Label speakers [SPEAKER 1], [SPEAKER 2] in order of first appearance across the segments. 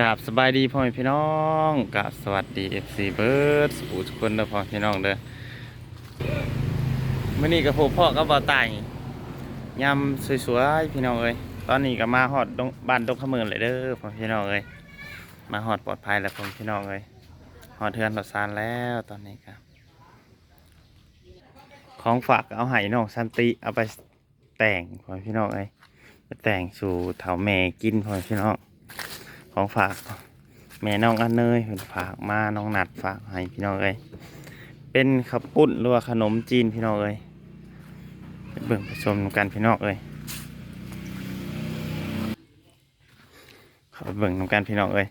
[SPEAKER 1] กราบสบายดีพ่อแม่พี่น้องกราบสวัสดีเอฟซีเบิร์ดสู่ทุกคนเด้อพ่อพี่น้องเด้อมื่อนี้กับพ่อก็บ่าตายยำสวยๆพี่น้องเอ้ยตอนนี้ก็มาฮอดบ้านดงขะเมินเลยเด้อพ่อพี่น้องเอ้ยมาฮอดปลอดภัยแล้วพ่อพี่น้องเอ้ยฮอดเทือนฮอดซานแล้วตอนนี้ครับของฝากเอาให้น้องสันติเอาไปแต่งพ่อพี่น้องเอ้ยไปแต่งสู่เถาแม่กินพ่อพี่น้อง ของฝาก แม่น้องอันเนยเพิ่นฝากมาน้องนัดฝากให้พี่น้องเอ้ยเป็นข้าวปุ้นหรือว่าขนมจีนพี่น้องเอ้ยไปเบิ่งไปชมกันพี่น้องเอ้ยเข้าไปเบิ่งนำกันพี่น้องเอ้ย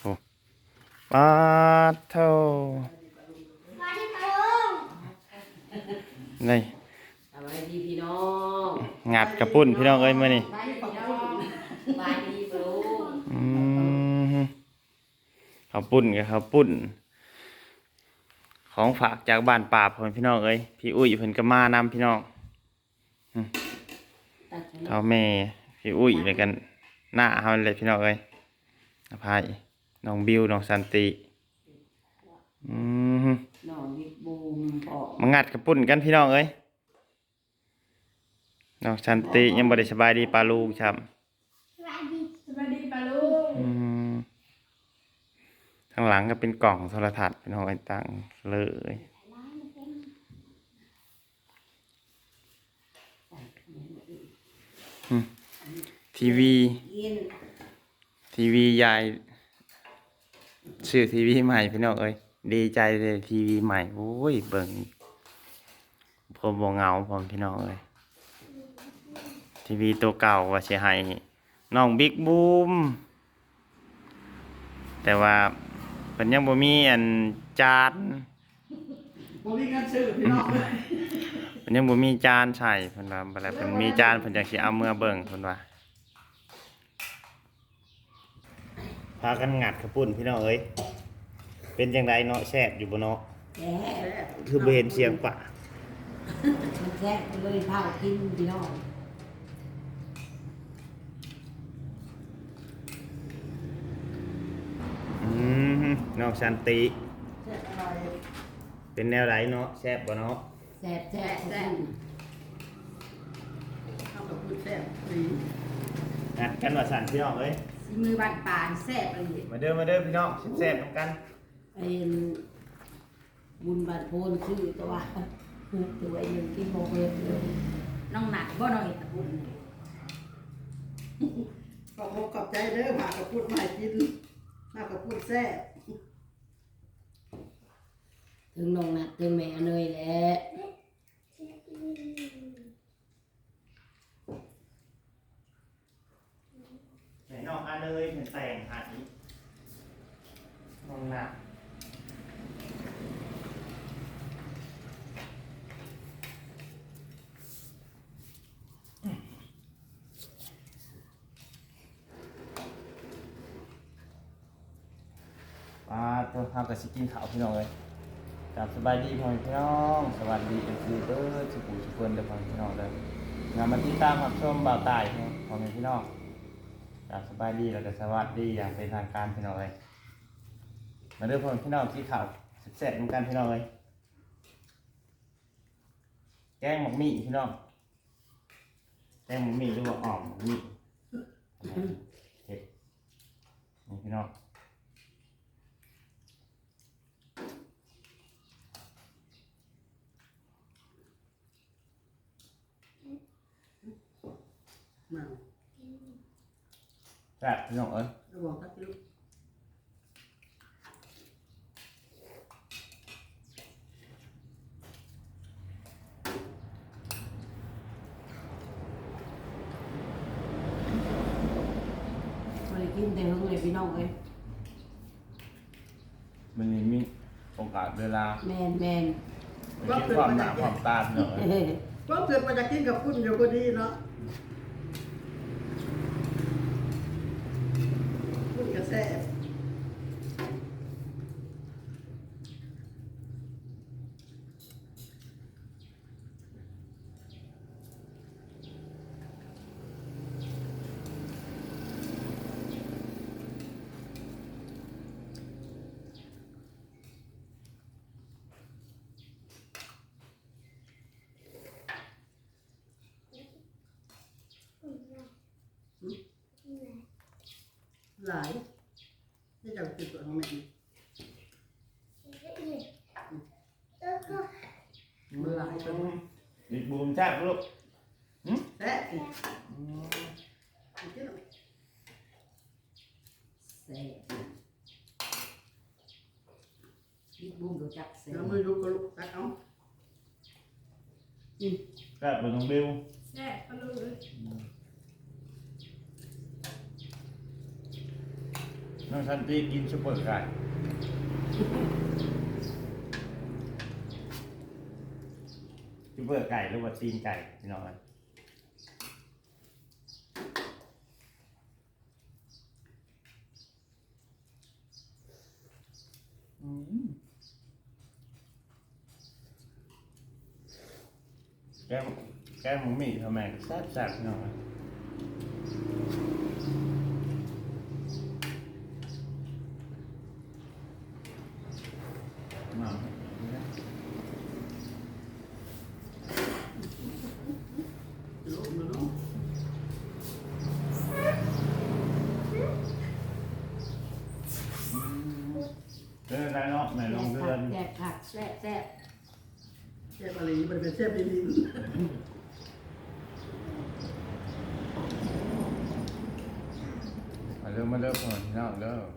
[SPEAKER 1] โอ้ปาดเท่านี่
[SPEAKER 2] สวัสดีพี่น้อง
[SPEAKER 1] งัดกระปุ้นพี่น้องเอ้ยมื้อนี้
[SPEAKER 2] สวัสดีพี่น้องสบายดีปลุง
[SPEAKER 1] อืม ข้าวปุ้นกับข้าวปุ้น ของฝากจากบ้านป่าพ่อพี่น้องเอ้ยพี่อุ้ยเพิ่นก็มานำพี่น้อง
[SPEAKER 2] ตัด
[SPEAKER 1] เท่าแม่พี่อุ้ยแล้วกันหน้าเฮาเลยพี่น้องเอ้ยอภัยน้องบิวน้องสันติอืม
[SPEAKER 2] น้องวิกบูมปอก
[SPEAKER 1] มางัดกระปุ้นกันพี่น้องเอ้ยน้องสันติยังบ่ได้สบายดีปลาลูกครับ
[SPEAKER 3] สวัสดีปาลุง
[SPEAKER 1] อืม ข้างหลังก็เป็นกล่องโทรทัศน์เป็นของไอ้ตังเลยทีวีทีวียายชื่อทีวีใหม่พี่น้องเอ้ยดีใจเลยทีวีใหม่โอ้ยเบิ่งผมบ่เงาผมพี่น้องเอ้ยทีวีตัวเก่าว่าสิให้น้องบิ๊กบูมแต่ว่า เพิ่นยังบ่มีอันจาน
[SPEAKER 4] บ่มีเงินซื้อพี่น้องเลย
[SPEAKER 1] เพิ่นยังบ่มีจานใส่เพิ่นว่าบ่แล้วเพิ่นมีจานเพิ่นจังสิเอาเมื่อเบิ่งเพิ่นว่าพากันงัดขปุ่นพี่น้องเอ้ยเป็นจังไดเนาะแซ่บอยู่บ่เนาะ
[SPEAKER 2] แซ่บ
[SPEAKER 1] คือบ่เห็นเสียงปะ
[SPEAKER 2] มันแซ่บเลยพากินพี่น้อง
[SPEAKER 1] น้องสันติ
[SPEAKER 4] แซ่บอะไร
[SPEAKER 1] เป็นแนวไหนเนาะแซ่บบ่เนาะ
[SPEAKER 2] แซ่บแซ่บแซ่บ
[SPEAKER 4] เข้ากับพูดแซ่บสี
[SPEAKER 1] งัดกันว่าสั่นพี่น้องเอ้ย
[SPEAKER 2] ซีมือบ้านป่านแซ่บเลย
[SPEAKER 1] มาเด้อมาเด้อพี่น้องแซ่บๆนำกัน
[SPEAKER 2] เป็นบุญบาทโพนชื่อตัวตัวเองกินโมเวฟเลยน้องหนักบ่น้องอีตะบุญ
[SPEAKER 4] ขอบคุณขอบใจเด้อพากับพูดมาให้กินมากับพูดแซ่บ
[SPEAKER 2] ถึงน้องหนักถึงแม่เนยแหละ
[SPEAKER 1] ให้น้องอาเนยเพิ่นแต่งให้น้องนักปลาตัวข้าวกับสิกินข้าวพี่น้องเลย กับสบายดีพ่อแม่พี่น้องสวัสดีเอฟซีเบิร์ดสุขุมสุขคนเด้อพ่อแม่พี่น้องเลยงานมาติดตามรับชมบ่าวตายพ่อแม่พี่น้องกับสบายดีแล้วก็สวัสดีอย่างเป็นทางการพี่น้องเลยมาเด้อพ่อแม่พี่น้องที่ข่าวแซ่บเหมือนกันพี่น้องเลยแกงหมกมี่พี่น้องแกงหมกมี่หรือว่าอ่อมหมกมี่เห็ดนี่พี่น้อง
[SPEAKER 4] มา
[SPEAKER 1] แซ่บพี่น้องเอ้ย
[SPEAKER 4] ระวังตักลุก
[SPEAKER 2] บ่ได้กินแต่เฮงเลยพี่น้องเอ้ย
[SPEAKER 1] มันนี่มีโอกาสเวลา
[SPEAKER 2] แมนแมน
[SPEAKER 1] ไปคิดความหนาความตาพี่น้องเอ้ย
[SPEAKER 4] ก็เกิดมาจากกินกับพูดอยู่พอดีเนาะพูดกับแซ่บ หลายนี่จะติดตัวของแม่นี่มันหลายตัว
[SPEAKER 1] ดิบูมจ้าลูก
[SPEAKER 4] แซ่บสิกินหน่อย
[SPEAKER 2] แซ่บบิ๊กบูมรู้จักแซ่
[SPEAKER 4] แล้ว
[SPEAKER 2] บ
[SPEAKER 4] มือลูกก็ลูกตักเอา
[SPEAKER 1] จ้าเป็นน้องบิว
[SPEAKER 3] แซ่บปลาลูกเลย
[SPEAKER 1] น้องซันตี้กินซุปเปอร์ไก่ซุปเปอร์ไก่หรือว่าตีนไก่พี่น้องกันแก้มแก้มหมูหมี่ทำไมแซ่บแซ่บๆพี่น้องกันมา
[SPEAKER 4] ลูกมือลูก
[SPEAKER 1] เดินได้เนาะแม่ลองเดิน
[SPEAKER 2] แซ่บผัก แซ่บแซ่บ
[SPEAKER 4] แซ่บอะไรมันเป็นแซ่บดิน
[SPEAKER 1] มาเริ่มมาเริ่มก่อนพี่น้องเริ่ม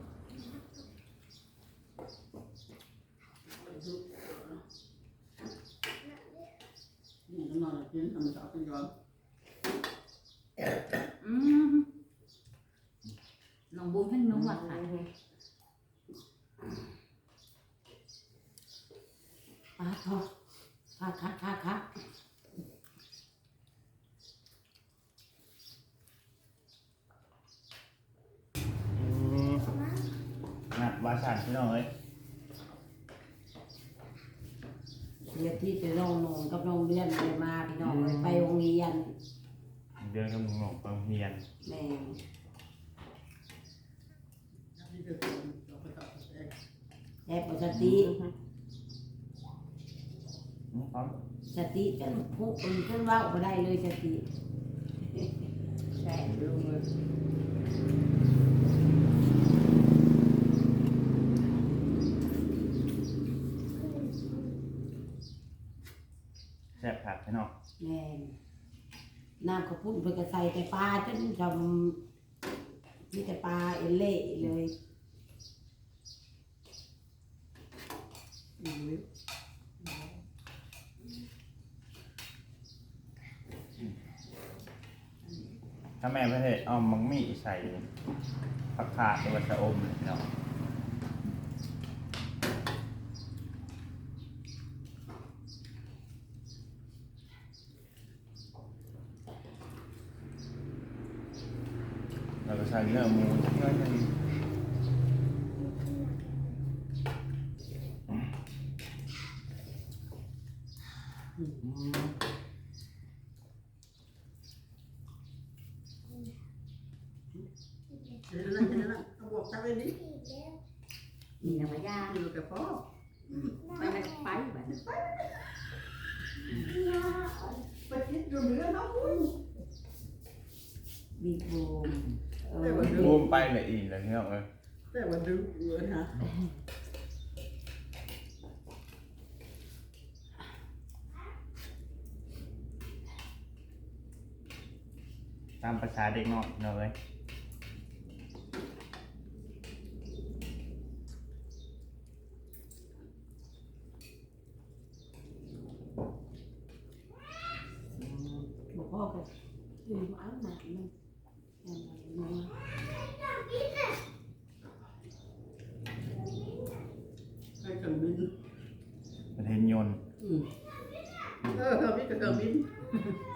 [SPEAKER 4] นี่ก็นอนกินทำสาวเป็นย้อน
[SPEAKER 2] อืมน้องบูมให้น้องหวัดค่ะปลาทอด ค่ะค่ะค่ะค่ะ
[SPEAKER 1] อืมนัดวาสันพี่น้องเอ้ย
[SPEAKER 2] เดี๋ยวที่จะน้องนงกับน้องเดือนเลยมาพี่น้องเลยไปโรงเรียน
[SPEAKER 1] เดินกับหนุ่มๆไปโรงเรียน
[SPEAKER 2] แม่
[SPEAKER 4] นี่คือคนเราไปต่อแซ่บ
[SPEAKER 2] แซ่บปกติ
[SPEAKER 1] อืมพร้อม
[SPEAKER 2] สติจนพูดจนเว่าบ่ได้เลยสติแซ่บลงเลย
[SPEAKER 1] แซ่บผักพี่น้อง
[SPEAKER 2] แม่นน้ำข้าวปุ้นเพิ่นก็ใส่แต่ปลาจนจำมีแต่ปลาเอเล่เลย
[SPEAKER 1] ถ้าแม่ประเทศเอามังมี่ใส่ผักขาดหรือว่าชะอมเนาะเราก็ใส่เนื้อหมูสักน้อยๆ
[SPEAKER 4] เดี๋ยวนั่นเดี๋ยวนั่นเอาบวกตักเลยดิ
[SPEAKER 2] มีน้ำมันยา
[SPEAKER 4] อยู่กับพ่อ
[SPEAKER 2] ไปมันไปแบบนั้น
[SPEAKER 4] ไปคิดอยู่เหนือเนาะคุณ
[SPEAKER 2] บีบบูมเอ
[SPEAKER 4] แต่
[SPEAKER 2] อ
[SPEAKER 4] ว่าดู
[SPEAKER 1] รวมไปเลยอีกเลยพี่น้องเอ้ย
[SPEAKER 4] แต่ว่าดูเหมือนฮะ
[SPEAKER 1] ตามภาษาเด็กน้อยเนาะเอ้ย
[SPEAKER 2] บอกพ่อก็อยู่มาเอาหนักมันยังไงนัว
[SPEAKER 4] ให้เครื่องบิน
[SPEAKER 1] ประเทศยนต์
[SPEAKER 4] อืมเออเครื่องบินกับเครื่องบิน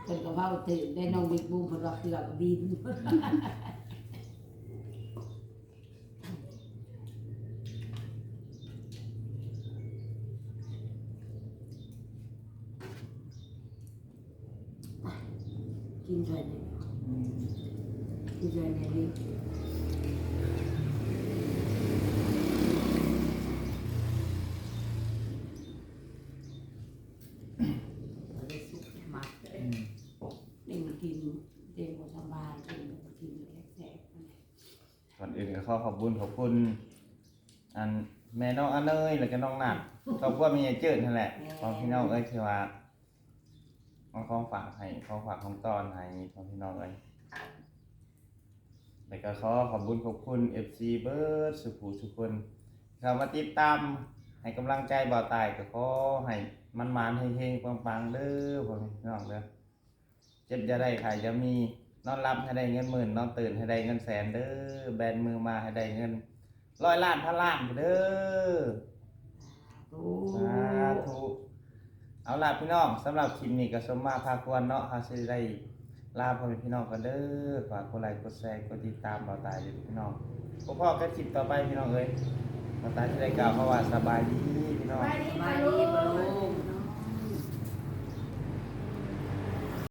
[SPEAKER 2] เพิ่นก็เว้าถึงได้น้องบิ๊กบูมเพิ่นว่าเกือบบิน กินด้วยเนี่ยกิ นด้วยเนี่ยดิเอาได้สุกหมักเลยนี่มันกินเด็กบ่สบายกินกินแสบๆนั่นแหละ
[SPEAKER 1] ก่อนอื่นก็ขอขอบคุณขอบคุณอันแม่น้องอันเนยแล้วก็น้องหนักครอบครัวมีเจิดนั่นแหละของพี่น้องเอ้ยที่ว่า เอาของฝากให้ของฝากของตอนให้ของพี่น้องเอ้ยแล้วก็ขอขอบคุณขอบคุณ FC เบิร์ดสุขุสุคนเข้ามาติดตามให้กำลังใจบ่าวตายก็ขอให้มันมานๆเฮงๆปังๆเด้อพ่อแม่พี่น้องเด้อเจ็บจะได้ขายจะมีนอนรับให้ได้เงินหมื่นนอนตื่นให้ได้เงินแสนเด้อแบนมือมาให้ได้เงินร้อยล้านพันล้านเด้อ
[SPEAKER 2] โอ้
[SPEAKER 1] ลาพี่น้องสำหรับคลิปนี้ก็สมมาพาควรเนาะหาสิได้ลาพ่อแม่พี่น้องกันเด้อฝากกดไลค์กดแชร์กดติดตามบ่ตายอยพี่น้องพบพ่อกันคลิปต่อไปพี่น้องเอ้ยบ่ตายที่ได้กล่าวเพราะว่าสบายดีพี่น้อง
[SPEAKER 3] สบายดีลูก